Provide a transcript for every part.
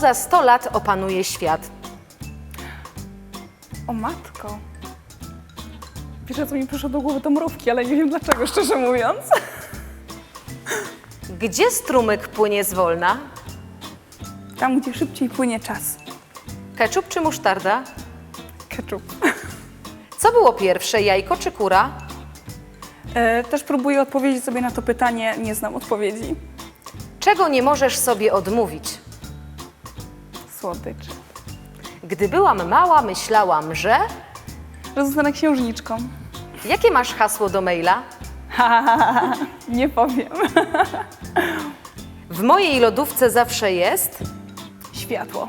za 100 lat opanuje świat? O matko. Pierwsze co mi przyszło do głowy to mrówki, ale nie wiem dlaczego, szczerze mówiąc. Gdzie strumyk płynie zwolna? Tam, gdzie szybciej płynie czas. Ketchup czy musztarda? Ketchup. Co było pierwsze, jajko czy kura? E, też próbuję odpowiedzieć sobie na to pytanie, nie znam odpowiedzi. Czego nie możesz sobie odmówić? Słodycz. Gdy byłam mała, myślałam, że... Że zostanę księżniczką. Jakie masz hasło do maila? Nie powiem. W mojej lodówce zawsze jest... Światło.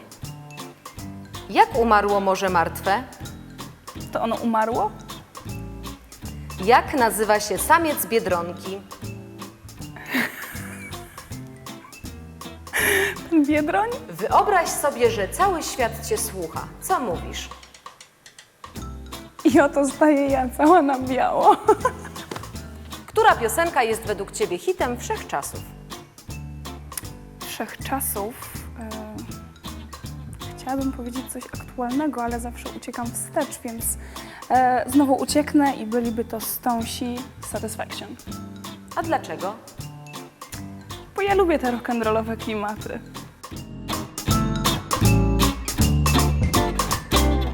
Jak umarło Morze Martwe? To ono umarło? Jak nazywa się samiec Biedronki? Biedroń? Wyobraź sobie, że cały świat cię słucha. Co mówisz? I oto staję ja, cała na biało. Która piosenka jest według ciebie hitem wszechczasów? Wszechczasów. E, chciałabym powiedzieć coś aktualnego, ale zawsze uciekam wstecz, więc e, znowu ucieknę i byliby to Stonesi Satisfaction. A dlaczego? Bo ja lubię te rock'n'rollowe klimaty.